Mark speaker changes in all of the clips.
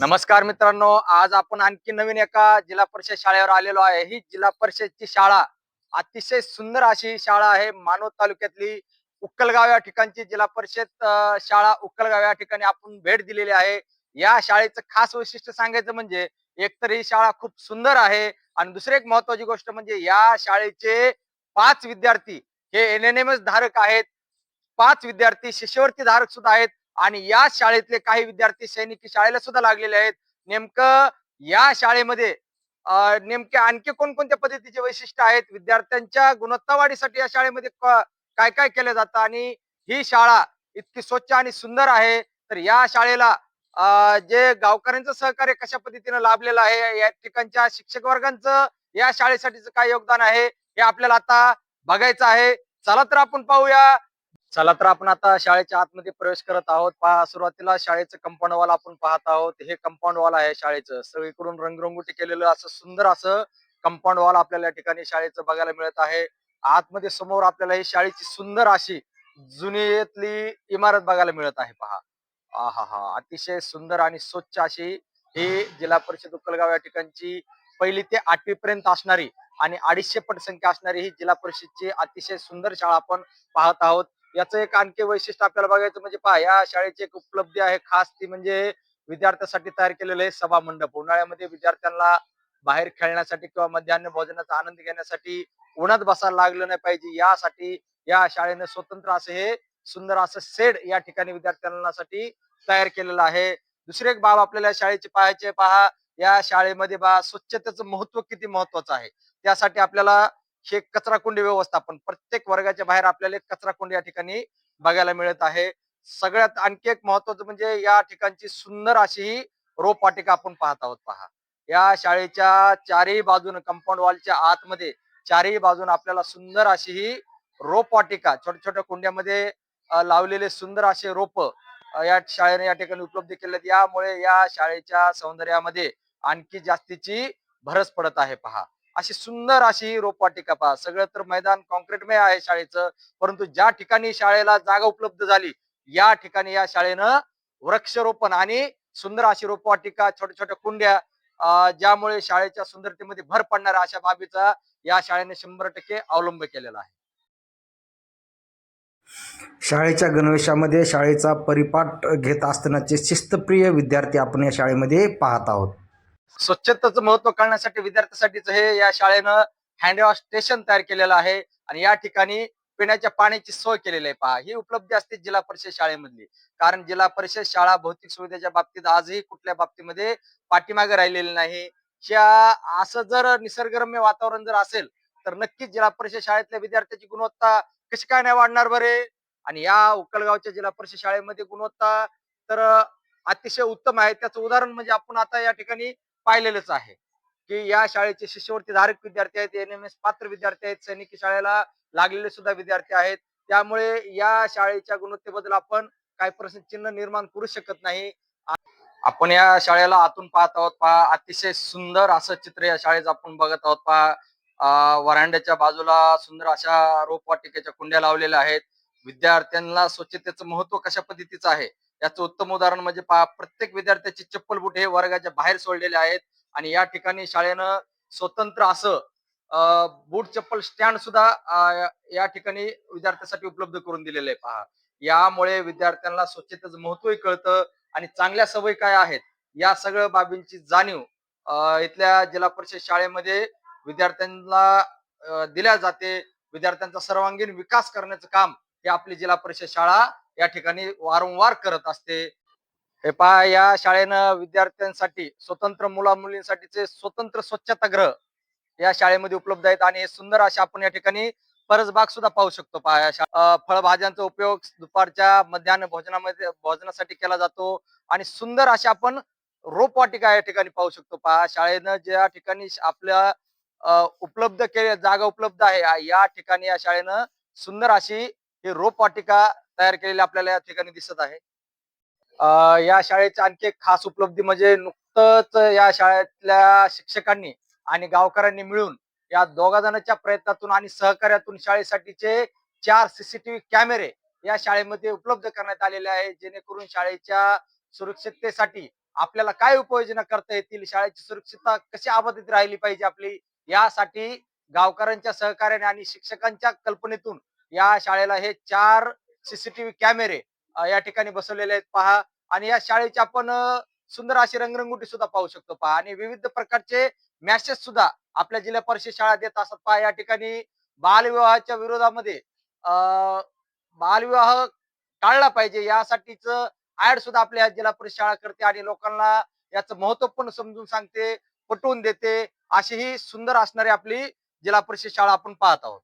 Speaker 1: नमस्कार मित्रांनो आज आपण आणखी नवीन एका जिल्हा परिषद शाळेवर आलेलो आहे. ही जिल्हा परिषदची शाळा अतिशय सुंदर अशी शाळा आहे. मानव तालुक्यातली उक्कलगाव या ठिकाणची जिल्हा परिषद शाळा उक्कलगाव या ठिकाणी आपण भेट दिलेली आहे. या शाळेचं खास वैशिष्ट्य सांगायचं म्हणजे एकतर ही शाळा खूप सुंदर आहे आणि दुसरी एक महत्वाची गोष्ट म्हणजे या शाळेचे पाच विद्यार्थी हे एन एन एम एस धारक आहेत. पाच विद्यार्थी शिष्यवृत्ती धारक सुद्धा आहेत. आणि या शाळेतले काही विद्यार्थी सैनिकी शाळेला सुद्धा लागलेले आहेत. नेमकं या शाळेमध्ये नेमके आणखी कोणकोणत्या पद्धतीचे वैशिष्ट्य आहेत? विद्यार्थ्यांच्या गुणवत्ता वाढीसाठी या शाळेमध्ये काय काय केलं जातं? आणि ही शाळा इतकी स्वच्छ आणि सुंदर आहे तर या शाळेला जे गावकऱ्यांचं सहकार्य कशा पद्धतीने लाभलेलं आहे? या ठिकाणच्या शिक्षक वर्गांचं या शाळेसाठीचं काय योगदान आहे? हे आपल्याला आता बघायचं आहे. चला तर आपण पाहूया. चला तर आपण आता शाळेच्या आतमध्ये प्रवेश करत आहोत. पहा सुरुवातीला शाळेचं कंपाऊंड वॉल आपण पाहत आहोत. हे कंपाऊंड वॉल आहे शाळेचं. सगळीकडून रंगरंगोटी केलेलं असं सुंदर असं कंपाऊंड वॉल आपल्याला या ठिकाणी शाळेचं बघायला मिळत आहे. आतमध्ये समोर आपल्याला ही शाळेची सुंदर अशी जुनीतली इमारत बघायला मिळत आहे. पहा. हा हा अतिशय सुंदर आणि स्वच्छ अशी ही जिल्हा परिषद उक्कलगाव या ठिकाणची पहिली ते आठवी पर्यंत असणारी आणि अडीचशे पटसंख्या असणारी ही जिल्हा परिषदची अतिशय सुंदर शाळा आपण पाहत आहोत. याचं एक आणखी वैशिष्ट्य आपल्याला बघायचं म्हणजे पहा या शाळेची एक उपलब्धी आहे. खास ती म्हणजे विद्यार्थ्यांसाठी तयार केलेलं आहे सभा मंडप. उन्हाळ्यामध्ये विद्यार्थ्यांना बाहेर खेळण्यासाठी किंवा मध्यान्ह भोजनाचा आनंद घेण्यासाठी उन्हात बसायला लागलं नाही पाहिजे. यासाठी या शाळेने स्वतंत्र असे हे सुंदर असं सेड या ठिकाणी विद्यार्थ्यांसाठी तयार केलेलं आहे. दुसरी एक बाब आपल्याला शाळेची पाहायची पहा या शाळेमध्ये बा स्वच्छतेचं महत्त्व किती महत्वाचं आहे. त्यासाठी आपल्याला हे कचरा कुंडी व्यवस्थापन प्रत्येक वर्गाच्या बाहेर आपल्याला एक कचरा कुंडी या ठिकाणी बघायला मिळत आहे. सगळ्यात आणखी एक महत्वाचं म्हणजे या ठिकाणची सुंदर अशी ही रोपवाटिका आपण पाहत आहोत पहा. या शाळेच्या चारही बाजून कंपाऊंड वॉलच्या आतमध्ये चारही बाजून आपल्याला सुंदर अशी ही रोपवाटिका छोट्या छोट्या कुंड्यामध्ये लावलेले सुंदर असे रोप या शाळेने या ठिकाणी उपलब्ध केले यामुळे या शाळेच्या सौंदर्यामध्ये आणखी जास्तीची भरस पडत आहे पहा. अशी सुंदर अशी ही रोपवाटिका पहा. सगळं तर मैदान कॉन्क्रीटमय आहे शाळेचं परंतु ज्या ठिकाणी शाळेला जागा उपलब्ध झाली या ठिकाणी या शाळेनं वृक्षरोपण आणि सुंदर अशी रोपवाटिका छोट्या छोट्या कुंड्या ज्यामुळे शाळेच्या सुंदरतेमध्ये भर पडणाऱ्या अशा बाबीचा या शाळेने शंभर टक्के अवलंब केलेला आहे.
Speaker 2: शाळेच्या गणवेशामध्ये शाळेचा परिपाठ घेत असतानाचे शिस्तप्रिय विद्यार्थी आपण या शाळेमध्ये पाहत आहोत.
Speaker 1: स्वच्छतेचं महत्त्व कळण्यासाठी विद्यार्थ्यांसाठीच हे या शाळेनं हँडवॉश स्टेशन तयार केलेलं आहे. आणि या ठिकाणी पिण्याच्या पाण्याची सोय केलेली आहे. पहा ही उपलब्धी असते जिल्हा परिषद शाळेमधली. कारण जिल्हा परिषद शाळा भौतिक सुविधेच्या बाबतीत आजही कुठल्या बाबतीमध्ये पाठीमागे राहिलेली नाही. ह्या असं जर निसर्गरम्य वातावरण जर असेल तर नक्कीच जिल्हा परिषद शाळेतल्या विद्यार्थ्याची गुणवत्ता कशी काय नाही वाढणार बरे? आणि या उकलगावच्या जिल्हा परिषद शाळेमध्ये गुणवत्ता तर अतिशय उत्तम आहे. त्याचं उदाहरण म्हणजे आपण आता या ठिकाणी पाहिलेलंच आहे. की या शाळेचे शिष्यवृत्ती धारक विद्यार्थी आहेत एन एम एस पात्र विद्यार्थी आहेत सैनिकी शाळेला लागलेले सुद्धा विद्यार्थी आहेत. त्यामुळे या शाळेच्या गुणवत्तेबद्दल आपण काही प्रश्न चिन्ह निर्माण करू शकत नाही. आपण या शाळेला आतून पाहत आहोत पहा अतिशय सुंदर असं चित्र या शाळेचं आपण बघत आहोत पहा. वरांड्याच्या बाजूला सुंदर अशा रोपवाटिकेच्या कुंड्या लावलेल्या आहेत. विद्यार्थ्यांना स्वच्छतेचं महत्त्व कशा पद्धतीचं आहे? याचं उत्तम उदाहरण म्हणजे पहा प्रत्येक विद्यार्थ्याचे चप्पल बुट हे वर्गाच्या बाहेर सोडलेले आहेत आणि या ठिकाणी शाळेनं स्वतंत्र असं अं, बूट चप्पल स्टँड सुद्धा या ठिकाणी विद्यार्थ्यांसाठी उपलब्ध करून दिलेले आहे पहा. यामुळे विद्यार्थ्यांना स्वच्छतेचं महत्वही कळतं आणि चांगल्या सवयी काय आहेत या सगळ्या बाबींची जाणीव अं, इथल्या जिल्हा परिषद शाळेमध्ये विद्यार्थ्यांना दिल्या जाते. विद्यार्थ्यांचा सर्वांगीण विकास करण्याचं काम हे आपली जिल्हा परिषद शाळा या ठिकाणी वारंवार करत असते. हे पहा या शाळेनं विद्यार्थ्यांसाठी स्वतंत्र मुला मुलींसाठीचे स्वतंत्र स्वच्छतागृह या शाळेमध्ये उपलब्ध आहेत. आणि सुंदर अशा आपण या ठिकाणी परसबाग सुद्धा पाहू शकतो. पहा या शा- फळभाज्यांचा उपयोग दुपारच्या मध्यान्ह भोजनामध्ये भोजनासाठी केला जातो. आणि सुंदर अशा आपण रोपवाटिका या ठिकाणी पाहू शकतो. पहा शाळेनं ज्या ठिकाणी आपल्या उपलब्ध केले जागा उपलब्ध आहे या ठिकाणी या शाळेनं सुंदर अशी ही रोपवाटिका तयार केलेले आपल्याला या ठिकाणी दिसत आहे. या शाळेची आणखी एक खास उपलब्धी म्हणजे नुकतंच या शाळेतल्या शिक्षकांनी आणि गावकऱ्यांनी मिळून या दोघा जणांच्या प्रयत्नातून आणि सहकार्यातून शाळेसाठीचे चार सीसीटीव्ही कॅमेरे या शाळेमध्ये उपलब्ध करण्यात आलेले आहे. जेणेकरून शाळेच्या सुरक्षिततेसाठी आपल्याला काय उपाययोजना करता येतील? शाळेची सुरक्षितता कशी अबाधित राहिली पाहिजे आपली? यासाठी गावकऱ्यांच्या सहकार्याने आणि शिक्षकांच्या कल्पनेतून या शाळेला हे चार सीसीटीव्ही कॅमेरे या ठिकाणी बसवलेले आहेत. पहा आणि या शाळेची आपण सुंदर अशी रंगरंगोटी सुद्धा पाहू शकतो. पहा आणि विविध प्रकारचे मॅसेज सुद्धा आपल्या जिल्हा परिषद शाळा देत असतात पहा या ठिकाणी बालविवाहाच्या विरोधामध्ये बालविवाह टाळला पाहिजे. यासाठीच ऍड सुद्धा आपल्या जिल्हा परिषद शाळा करते आणि लोकांना याचं महत्त्व पण समजून सांगते पटवून देते. अशी ही सुंदर असणारी आपली जिल्हा परिषद शाळा आपण पाहत आहोत.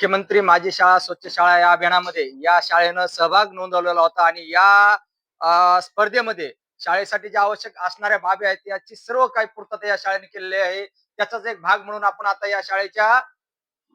Speaker 1: मुख्यमंत्री माझी शाळा स्वच्छ शाळा या अभियानामध्ये या शाळेनं सहभाग नोंदवलेला होता आणि या स्पर्धेमध्ये शाळेसाठी ज्या आवश्यक असणाऱ्या बाबी आहेत याची सर्व काही पूर्तता या शाळेने केलेली आहे. त्याचाच एक भाग म्हणून आपण आता या शाळेच्या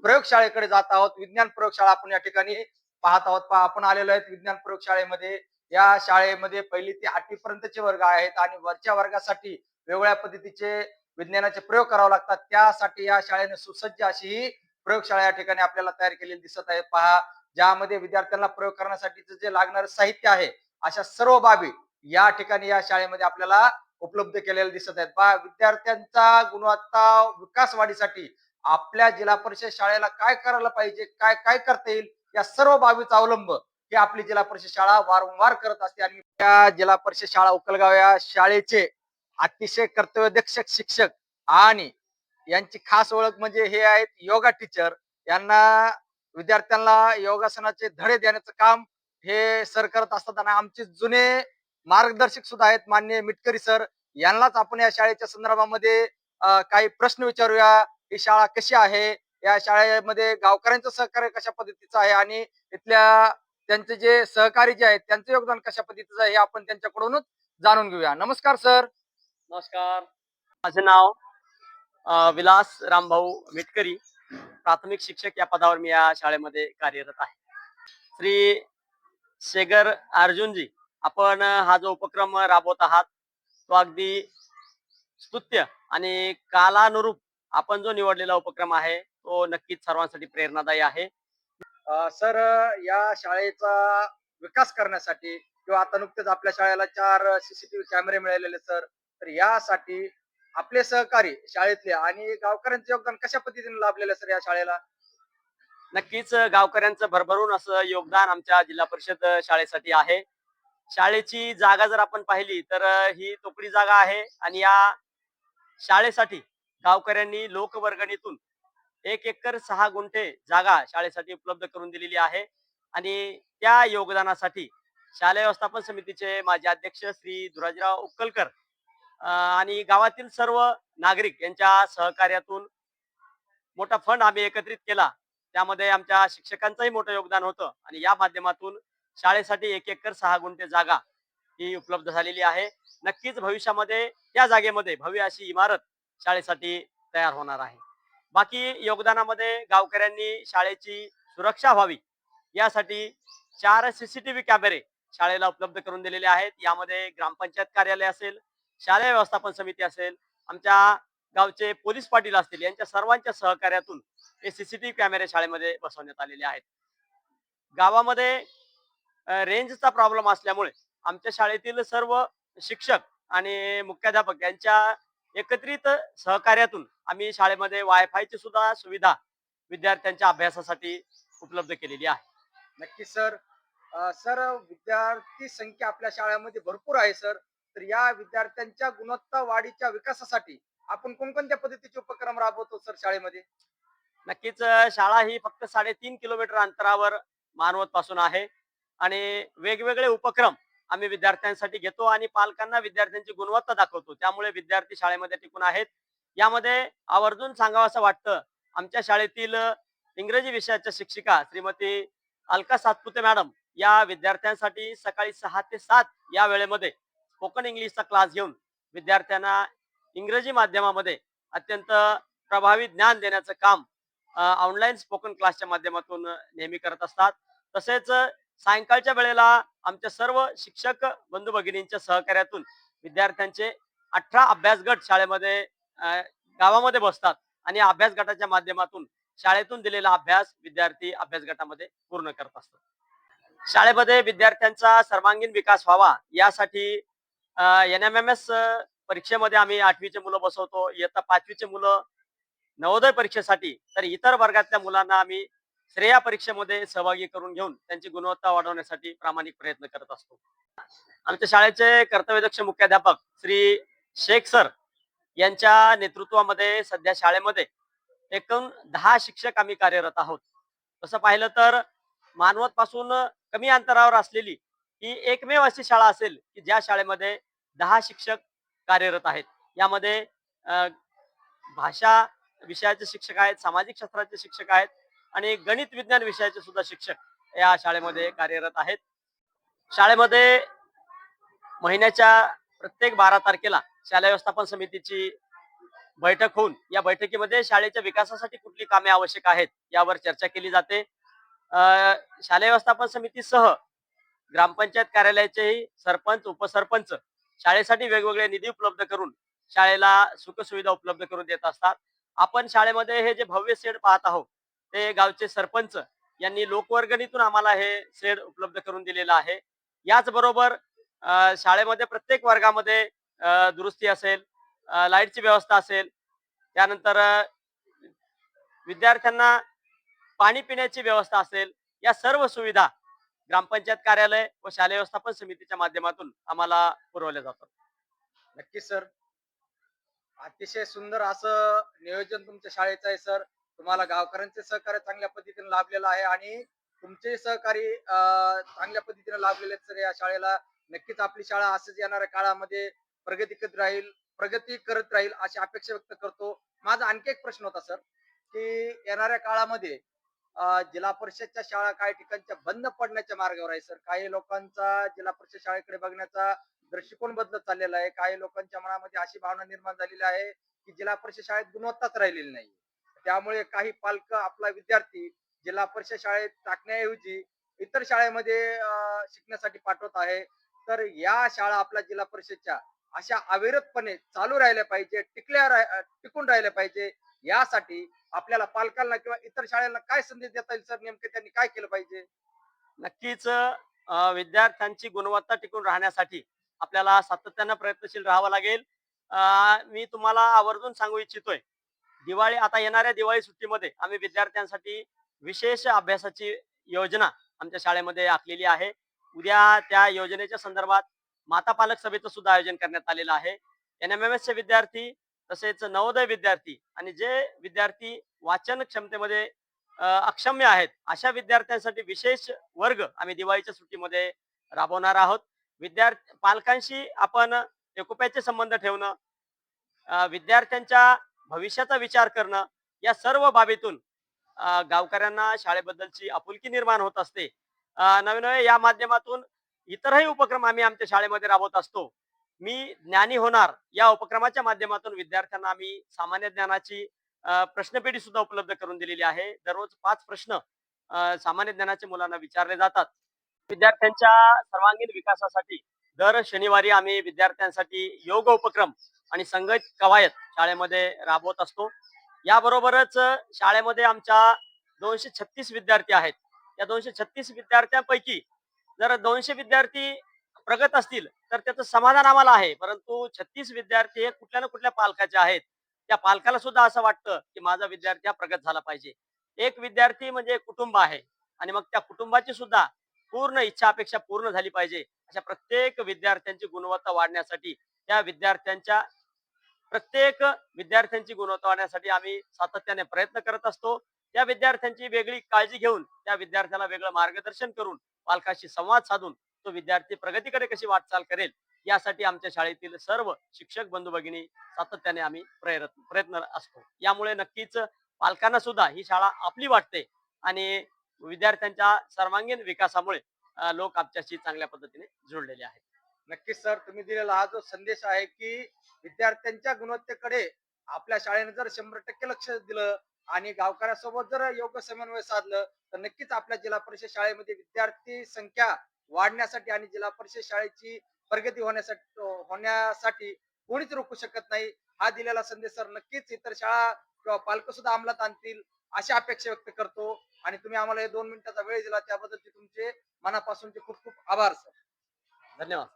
Speaker 1: प्रयोगशाळेकडे जात आहोत. विज्ञान प्रयोगशाळा आपण या ठिकाणी पाहत आहोत. आपण आलेलो आहेत विज्ञान प्रयोगशाळेमध्ये. या शाळेमध्ये पहिली ते आठवी पर्यंतचे वर्ग आहेत आणि वरच्या वर्गासाठी वेगवेगळ्या पद्धतीचे विज्ञानाचे प्रयोग करावे लागतात. त्यासाठी या शाळेने सुसज्ज अशी प्रयोगशाळा या ठिकाणी आपल्याला तयार केलेली दिसत आहे. पहा ज्यामध्ये विद्यार्थ्यांना प्रयोग करण्यासाठीचं जे लागणारं साहित्य आहे अशा सर्व बाबी या ठिकाणी या शाळेमध्ये आपल्याला उपलब्ध केलेल्या दिसत आहेत. पहा विद्यार्थ्यांचा गुणवत्ता विकास वाढीसाठी आपल्या जिल्हा परिषद शाळेला काय करायला पाहिजे काय काय करता येईल या सर्व बाबीचा अवलंब हे आपली जिल्हा परिषद शाळा वारंवार करत असते. आणि त्या जिल्हा परिषद शाळा उकलगाव या शाळेचे अतिशय कर्तव्यदक्ष शिक्षक आणि यांची खास ओळख म्हणजे हे आहेत योगा टीचर. यांना विद्यार्थ्यांना योगासनाचे धडे देण्याचं काम हे सर करत असतात आणि आमचे जुने मार्गदर्शक सुद्धा आहेत मान्य मिटकरी सर. यांनाच आपण या शाळेच्या संदर्भामध्ये काही प्रश्न विचारूया ही शाळा कशी आहे? या शाळेमध्ये गावकऱ्यांचं सहकार्य कशा पद्धतीचं आहे? आणि इथल्या त्यांचे जे सहकारी जे आहेत त्यांचं योगदान कशा पद्धतीचं आहे हे आपण त्यांच्याकडूनच जाणून घेऊया. नमस्कार सर.
Speaker 3: नमस्कार. माझं नाव विलास रामभाऊ मिटकरी प्राथमिक शिक्षक या पदावर मी या शाळेमध्ये कार्यरत आहे. श्री शेगर अर्जुनजी आपण हा जो उपक्रम राबवत आहात तो अगदी स्तुत्य आणि कालानुरूप आपण जो निवडलेला उपक्रम आहे तो नक्कीच सर्वांसाठी प्रेरणादायी आहे.
Speaker 1: सर या शाळेचा विकास करण्यासाठी किंवा आता नुकतेच आपल्या शाळेला चार सीसीटीव्ही कॅमेरे मिळालेले सर तर यासाठी आपले सहकारी शाळेतले आणि गावकऱ्यांचे योगदान कशा पद्धतीने लाभलेलं सर या शाळेला?
Speaker 3: नक्कीच गावकऱ्यांचं भरभरून असं योगदान आमच्या जिल्हा परिषद शाळेसाठी आहे. शाळेची जागा जर आपण पाहिली तर ही तोकडी जागा आहे आणि या शाळेसाठी गावकऱ्यांनी लोकवर्गणीतून एक एकर सहा गुंठे जागा शाळेसाठी उपलब्ध करून दिलेली आहे. आणि त्या योगदानासाठी शालेय व्यवस्थापन समितीचे माजी अध्यक्ष श्री धुराजराव उक्कलकर आणि गावातील सर्व नागरिक यांच्या सहकार्यातून मोठा फंड आम्ही एकत्रित केला. त्यामध्ये आमच्या शिक्षकांचंही मोठं योगदान होतं आणि या माध्यमातून शाळेसाठी एक एकर सहा गुंठे जागा ही उपलब्ध झालेली आहे. नक्कीच भविष्यामध्ये त्या जागेमध्ये भव्य अशी इमारत शाळेसाठी तयार होणार आहे. बाकी योगदानामध्ये गावकऱ्यांनी शाळेची सुरक्षा व्हावी यासाठी चार सीसीटीव्ही कॅमेरे शाळेला उपलब्ध करून दिलेले आहेत. यामध्ये ग्रामपंचायत कार्यालय असेल शालेय व्यवस्थापन समिती असेल आमच्या गावचे पोलीस पाटील असतील यांच्या सर्वांच्या सहकार्यातून हे सीसीटीव्ही कॅमेरे शाळेमध्ये बसवण्यात आलेले आहेत. गावामध्ये रेंजचा प्रॉब्लेम असल्यामुळे आमच्या शाळेतील सर्व शिक्षक आणि मुख्याध्यापक यांच्या एकत्रित सहकार्यातून आम्ही शाळेमध्ये वायफायची सुद्धा सुविधा विद्यार्थ्यांच्या अभ्यासासाठी उपलब्ध केलेली आहे.
Speaker 1: नक्की सर. सर विद्यार्थी संख्या आपल्या शाळेमध्ये भरपूर आहे सर. तर या विद्यार्थ्यांच्या गुणवत्ता वाढीच्या विकासासाठी आपण कोणकोणत्या पद्धतीचे उपक्रम राबवतो सर शाळेमध्ये?
Speaker 3: नक्कीच शाळा ही फक्त साडेतीन किलोमीटर अंतरावर मानवत पासून आहे आणि वेगवेगळे उपक्रम आम्ही विद्यार्थ्यांसाठी घेतो आणि पालकांना विद्यार्थ्यांची गुणवत्ता दाखवतो. त्यामुळे विद्यार्थी शाळेमध्ये टिकून आहेत. यामध्ये आवर्जून सांगावं असं वाटतं आमच्या शाळेतील इंग्रजी विषयाच्या शिक्षिका श्रीमती अलका सातपुते मॅडम या विद्यार्थ्यांसाठी सकाळी सहा ते सात या वेळेमध्ये स्पोकन इंग्लिशचा क्लास घेऊन विद्यार्थ्यांना इंग्रजी माध्यमामध्ये अत्यंत प्रभावी ज्ञान देण्याचं काम ऑनलाईन स्पोकन क्लासच्या माध्यमातून नेहमी करत असतात. तसेच सायंकाळच्या वेळेला आमच्या सर्व शिक्षक बंधू भगिनींच्या सहकार्यातून विद्यार्थ्यांचे अठरा अभ्यास गट शाळेमध्ये गावामध्ये बसतात आणि अभ्यास गटाच्या माध्यमातून शाळेतून दिलेला अभ्यास विद्यार्थी अभ्यास गटामध्ये पूर्ण करत असतात. शाळेमध्ये विद्यार्थ्यांचा सर्वांगीण विकास व्हावा यासाठी एन एम एम एस परीक्षेमध्ये आम्ही आठवीचे मुलं बसवतो. इयत्ता पाचवीचे मुलं नवोदय परीक्षेसाठी तर इतर वर्गातल्या मुलांना आम्ही श्रेया परीक्षेमध्ये सहभागी करून घेऊन त्यांची गुणवत्ता वाढवण्यासाठी प्रामाणिक प्रयत्न करत असतो. आमच्या शाळेचे कर्तव्यदक्ष मुख्याध्यापक श्री शेख सर यांच्या नेतृत्वामध्ये सध्या शाळेमध्ये एकूण दहा शिक्षक आम्ही कार्यरत आहोत. तसं पाहिलं तर मानवत पासून कमी अंतरावर असलेली ही एकमेव अशी शाळा असेल की ज्या शाळेमध्ये दहा शिक्षक कार्यरत आहेत. यामध्ये भाषा विषयाचे शिक्षक आहेत सामाजिक शास्त्राचे शिक्षक आहेत आणि गणित विज्ञान विषयाचे सुद्धा शिक्षक या शाळेमध्ये कार्यरत आहेत. शाळेमध्ये महिन्याच्या प्रत्येक बारा तारखेला शालेय व्यवस्थापन समितीची बैठक होऊन या बैठकीमध्ये शाळेच्या विकासासाठी कुठली कामे आवश्यक आहेत यावर चर्चा केली जाते. शालेय व्यवस्थापन समितीसह ग्रामपंचायत कार्यालयाचेही सरपंच उपसरपंच शाळेसाठी वेगवेगळे निधी उपलब्ध करून शाळेला सुखसुविधा उपलब्ध करून देत असतात. आपण शाळेमध्ये हे जे भव्य शेड पाहत आहोत ते गावचे सरपंच यांनी लोकवर्गणीतून आम्हाला हे शेड उपलब्ध करून दिलेलं आहे. याचबरोबर शाळेमध्ये प्रत्येक वर्गामध्ये दुरुस्ती असेल लाईटची व्यवस्था असेल त्यानंतर विद्यार्थ्यांना पाणी पिण्याची व्यवस्था असेल या सर्व सुविधा ग्रामपंचायत कार्यालय व शालेय व्यवस्थापन समितीच्या माध्यमातून आम्हाला पुरवल्या जातात
Speaker 1: नक्कीच सर. अतिशय सुंदर असं नियोजन तुमच्या शाळेचं आहे सर. तुम्हाला गावकऱ्यांचे सहकार्य चांगल्या पद्धतीने लाभलेलं आहे आणि तुमचे सहकारी चांगल्या पद्धतीने लाभलेले आहेत सर या शाळेला. नक्कीच आपली शाळा असंच येणाऱ्या काळामध्ये प्रगती करत राहील प्रगती करत राहील अशी अपेक्षा व्यक्त करतो. माझा आणखी एक प्रश्न होता सर की येणाऱ्या काळामध्ये जिल्हा परिषदच्या शाळा काही ठिकाणच्या बंद पडण्याच्या मार्गावर आहे सर. काही लोकांचा जिल्हा परिषद शाळेकडे बघण्याचा दृष्टिकोन बदलत चाललेला आहे. काही लोकांच्या मनामध्ये अशी भावना निर्माण झालेली आहे की जिल्हा परिषद शाळेत गुणवत्ताच राहिलेली नाही. त्यामुळे काही पालक आपला विद्यार्थी जिल्हा परिषद शाळेत टाकण्याऐवजी इतर शाळेमध्ये शिकण्यासाठी पाठवत आहे. तर या शाळा आपल्या जिल्हा परिषदच्या अशा अविरतपणे चालू राहिल्या पाहिजे टिकल्या टिकून राहिल्या पाहिजे. यासाठी आपल्याला पालकांना किंवा इतर शाळेला काय संदेश देता येईल सर? नेमके त्यांनी काय केलं पाहिजे?
Speaker 3: नक्कीच विद्यार्थ्यांची गुणवत्ता टिकून राहण्यासाठी आपल्याला सातत्यानं प्रयत्नशील राहावं लागेल. मी तुम्हाला आवर्जून सांगू इच्छितोय दिवाळी आता येणाऱ्या दिवाळी सुट्टीमध्ये आम्ही विद्यार्थ्यांसाठी विशेष अभ्यासाची योजना आमच्या शाळेमध्ये आखलेली आहे. उद्या त्या योजनेच्या संदर्भात माता पालक सभेचं सुद्धा आयोजन करण्यात आलेलं आहे. एन एम एम एसचे विद्यार्थी तसेच नवोदय विद्यार्थी आणि जे विद्यार्थी वाचन क्षमतेमध्ये अक्षम्य आहेत अशा विद्यार्थ्यांसाठी विशेष वर्ग आम्ही दिवाळीच्या सुट्टीमध्ये राबवणार आहोत. विद्यार्थी पालकांशी आपण एकोप्याचे संबंध ठेवणं विद्यार्थ्यांच्या भविष्याचा विचार करणं या सर्व बाबीतून गावकऱ्यांना शाळेबद्दलची आपुलकी निर्माण होत असते. नवे नवे या माध्यमातून इतरही उपक्रम आम्ही आमच्या शाळेमध्ये राबवत असतो. मी ज्ञानी होणार या उपक्रमाच्या माध्यमातून विद्यार्थ्यांना आम्ही सामान्य ज्ञानाची प्रश्नपेढी सुद्धा उपलब्ध करून दिलेली आहे. दररोज पाच प्रश्न सामान्य ज्ञानाचे मुलांना विचारले जातात. विद्यार्थ्यांच्या सर्वांगीण विकासासाठी दर शनिवारी आम्ही विद्यार्थ्यांसाठी योग उपक्रम आणि संगीत कवायत शाळेमध्ये राबवत असतो. याबरोबरच शाळेमध्ये आमच्या दोनशे छत्तीस विद्यार्थी आहेत. या दोनशे छत्तीस विद्यार्थ्यांपैकी जर दोनशे विद्यार्थी प्रगत असतील तर त्याचं समाधान आम्हाला आहे. परंतु छत्तीस विद्यार्थी हे कुठल्या ना कुठल्या पालकाचे आहेत. त्या पालकाला सुद्धा असं वाटतं की माझा विद्यार्थी हा प्रगत झाला पाहिजे. एक विद्यार्थी म्हणजे कुटुंब आहे. आणि मग त्या कुटुंबाची सुद्धा पूर्ण इच्छा अपेक्षा पूर्ण झाली पाहिजे. अशा प्रत्येक विद्यार्थ्यांची गुणवत्ता वाढण्यासाठी त्या विद्यार्थ्यांच्या प्रत्येक विद्यार्थ्यांची गुणवत्ता वाढण्यासाठी आम्ही सातत्याने प्रयत्न करत असतो. त्या विद्यार्थ्यांची वेगळी काळजी घेऊन त्या विद्यार्थ्याला वेगळं मार्गदर्शन करून पालकाशी संवाद साधून तो विद्यार्थी प्रगतीकडे कशी वाटचाल करेल यासाठी आमच्या शाळेतील सर्व शिक्षक बंधू भगिनी सातत्याने आम्ही प्रयत्न प्रयत्न असतो. यामुळे नक्कीच पालकांना सुद्धा ही शाळा आपली वाटते आणि विद्यार्थ्यांच्या सर्वांगीण विकासामुळे लोक आमच्याशी चांगल्या पद्धतीने जुळलेले आहेत.
Speaker 1: नक्कीच सर तुम्ही दिलेला हा जो संदेश आहे की विद्यार्थ्यांच्या गुणवत्तेकडे आपल्या शाळेने जर शंभर टक्के लक्ष दिलं आणि गावकऱ्यासोबत जर योग्य समन्वय साधलं तर नक्कीच आपल्या जिल्हा परिषद शाळेमध्ये विद्यार्थी संख्या वाढण्यासाठी आणि जिल्हा परिषद शाळेची प्रगती होण्यासाठी होण्यासाठी कोणीच रोखू शकत नाही. हा दिलेला संदेश सर नक्कीच इतर शाळा किंवा पालक सुद्धा अंमलात आणतील अशी अपेक्षा व्यक्त करतो. आणि तुम्ही आम्हाला हे दोन मिनिटाचा वेळ दिला त्याबद्दल तुमचे मनापासूनचे खूप खूप आभार सर
Speaker 3: धन्यवाद.